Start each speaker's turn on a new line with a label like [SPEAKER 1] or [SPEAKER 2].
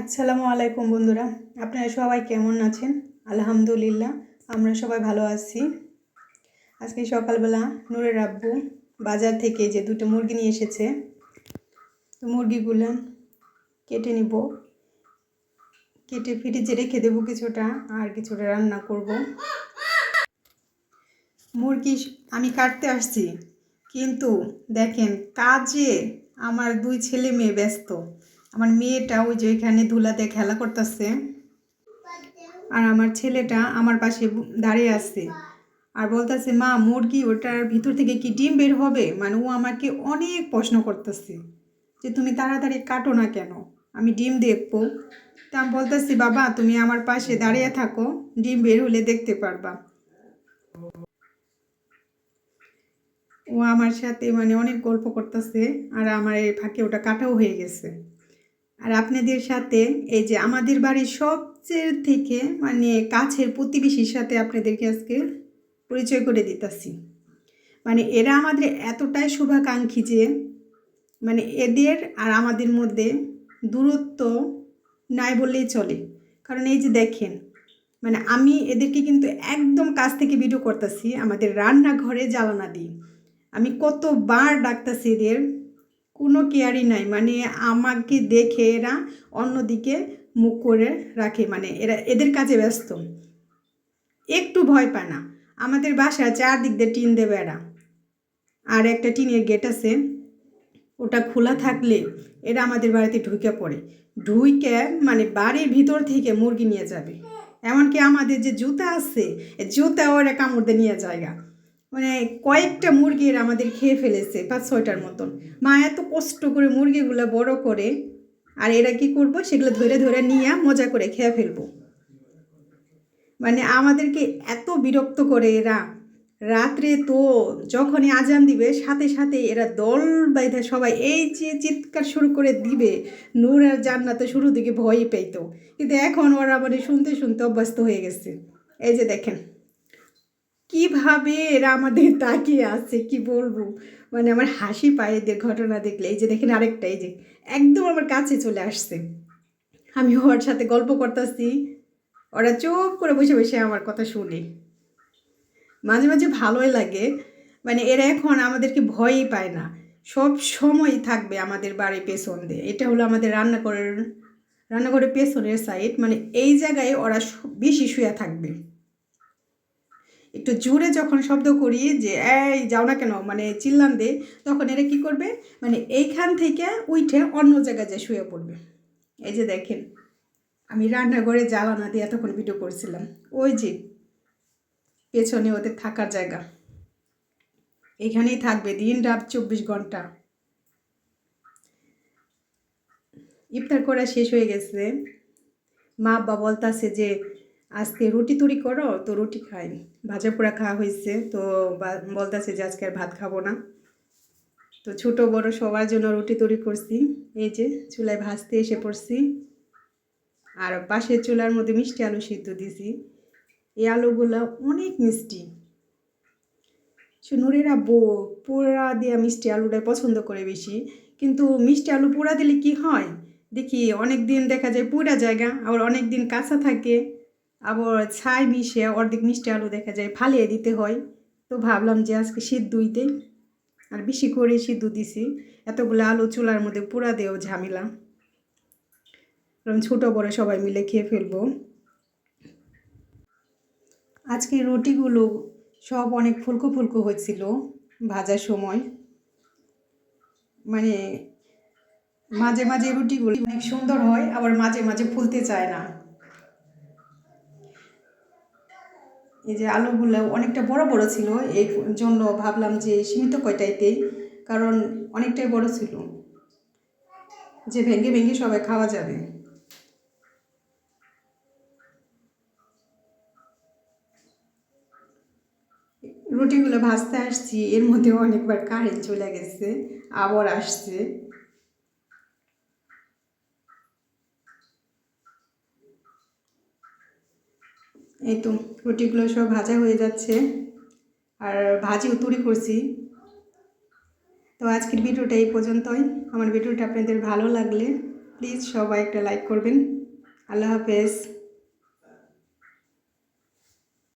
[SPEAKER 1] আসসালামু আলাইকুম বন্ধুরা, আপনারা সবাই কেমন আছেন? আলহামদুলিল্লাহ, আমরা সবাই ভালো আছি। আজকে সকালবেলা নূরের আব্বু বাজার থেকে যে দুটো মুরগি নিয়ে এসেছে, তো মুরগিগুলো কেটে নিব। কেটে ফ্রিজে রেখে দেবো কিছুটা, আর কিছুটা রান্না করব। মুরগি আমি কাটতে আসছি, কিন্তু দেখেন কাজে আমার দুই ছেলে মেয়ে ব্যস্ত। আমার মেয়েটা ওই যে এখানে ধুলাতে খেলা করতেছে। আর আমার ছেলেটা আমার পাশে দাঁড়িয়ে আছে। আর বলতেছে, মা, মুরগি ওটার ভিতর থেকে কি ডিম বের হবে? মানে ও আমাকে অনেক প্রশ্ন করতেছে যে, তুমি তাড়াতাড়ি কাটো না কেন? আমি ডিম দেখব। তা আমি বলতেছি, বাবা, তুমি আমার পাশে দাঁড়িয়ে থাকো, ডিম বের হলে দেখতে পারবা। ও আমার সাথে মানে অনেক গল্প করতেছে, আর আমার এই ফাঁকে ওটা কাটাও হয়ে গেছে। আর আপনাদের সাথে এই যে আমাদের বাড়ির সবচেয়ে থেকে মানে কাছের প্রতিবেশীর সাথে আপনাদেরকে আজকে পরিচয় করে দিতেছি। মানে এরা আমাদের এতটাই শুভাকাঙ্ক্ষী যে মানে এদের আর আমাদের মধ্যে দূরত্ব নাই বললেই চলে। কারণ এই যে দেখেন মানে আমি এদেরকে কিন্তু একদম কাছ থেকে ভিডিও করতেছি, আমাদের রান্নাঘরে জ্বালানা দিই আমি কতবার ডাকতেছি এদের কোনো কেয়ারই নাই। মানে আমাকে দেখে এরা অন্যদিকে মুখ করে রাখে। মানে এরা এদের কাজে ব্যস্ত। একটু ভয় পায় না। আমাদের বাসায় চারদিক দিয়ে টিন দেবে এরা। আর একটা টিনের গেট আছে। ওটা খোলা থাকলে এরা আমাদের বাড়িতে ঢুকে পড়ে। ঢুইকে মানে বাড়ির ভিতর থেকে মুরগি নিয়ে যাবে। এমনকি আমাদের যে জুতা আছে জুতা ওরা কামড় দিয়ে নিয়ে জায়গা মানে কয়েকটা মুরগির আমাদের খেয়ে ফেলেছে, পাঁচ ছয়টার মতন। মা এত কষ্ট করে মুরগিগুলো বড় করে, আর এরা কি করব? সেগুলো ধরে ধরে নিয়ে মজা করে খেয়ে ফেলব। মানে আমাদেরকে এত বিরক্ত করে এরা। রাত্রে তো যখনই আজান দিবে, সাথে সাথে এরা দল বাইধে সবাই এই যে চিৎকার শুরু করে দিবে, নূর আর জান্নাতে শুরু দিকে ভয়ই পেত কিন্তু এখন ওরা মানে শুনতে শুনতে অভ্যস্ত হয়ে গেছে। এই যে দেখেন। কীভাবে এরা আমাদের তাকিয়ে আছে? কি বলব? মানে আমার হাসি পায় এদের ঘটনা দেখলে। এই যে দেখেন আরেকটা, এই যে একদম আমার কাছে চলে আসছে। আমি ওর সাথে গল্প করতেছি। ওরা চুপ করে বসে বসে আমার কথা শুনে। মাঝে মাঝে ভালোই লাগে। মানে এরা এখন আমাদেরকে ভয়ই পায় না। সব সময় থাকবে আমাদের বাড়ির পেছন দিয়ে। এটা হলো আমাদের রান্নাঘরের রান্নাঘরের পেছনের সাইড মানে এই জায়গায় ওরা বেশি শুয়ে থাকবে। একটু জোরে যখন শব্দ করি যে, এই, যাও না কেন? মানে চিল্লান দে তখন এরা কি করবে? মানে এইখান থেকে উঠে অন্য জায়গায় যে শুয়ে পড়বে। এই যে দেখেন, আমি রান্নাঘরে জ্বালানা দিয়ে তখন ভিডিও করছিলাম। ওই যে, পেছনে ওদের থাকার জায়গা। এখানেই থাকবে দিন রাত চব্বিশ ঘণ্টা। ইফতার করা শেষ হয়ে গেছে। মা বাবা বলতাছে যে আজকে রুটি তুরি করো, তো রুটি খাই ভাজা পোড়া খাওয়া হয়েছে তো বলতেছে যে আজকে আর ভাত খাব না। তো ছোট বড় সবার জন্য রুটি তৈরি করছি। এই যে, চুলায় ভাজতে এসে পড়ছি। আর পাশের চুলার মধ্যে মিষ্টি আলু সিদ্ধ দিছি। এই আলুগুলো অনেক মিষ্টি। নুরেরা বো পোড়া দেওয়া মিষ্টি আলুটাই পছন্দ করে বেশি। কিন্তু মিষ্টি আলু পোড়া দিলে কি হয়? দেখি অনেক দিন দেখা যায় পুরা জায়গা, আবার অনেক দিন কাঁচা থাকে। আবার ছাই মিশে অর্ধেক মিষ্টি আলু দেখা যায়, ফালিয়ে দিতে হয়। তো ভাবলাম যে আজকে সিদ্ধই দেই আর বেশি করে সিদ্ধ দিছি। এতগুলো আলু চুলার মধ্যে পোড়া দেও ঝামেলা। কারণ ছোটো বড়ো সবাই মিলে খেয়ে ফেলব। আজকে রুটিগুলো সব অনেক ফুলকো ফুলকো হচ্ছিল ভাজার সময়। মানে মাঝে মাঝে রুটিগুলো অনেক সুন্দর হয়, আবার মাঝে মাঝে ফুলতে চায় না। এই যে আলুগুলো অনেকটা বড় বড় ছিল, এই জন্য ভাবলাম যে সীমিত কয়টাইতেই কারণ অনেকটাই বড় ছিল। যে ভেঙে ভেঙে সবাই খাওয়া যাবে। রুটিগুলো ভাজতে আসছি, এর মধ্যে অনেকবার কারেন্ট চলে গেছে, আবার আসছে। এই তো, রুটিগুলো সব ভাজা হয়ে যাচ্ছে। আর ভাজি উতুরি করছি। তো আজকের ভিডিওটা এই পর্যন্তই। আমার ভিডিওটা আপনাদের ভালো লাগলে প্লিজ সবাই একটা লাইক করবেন। আল্লাহ হাফেজ।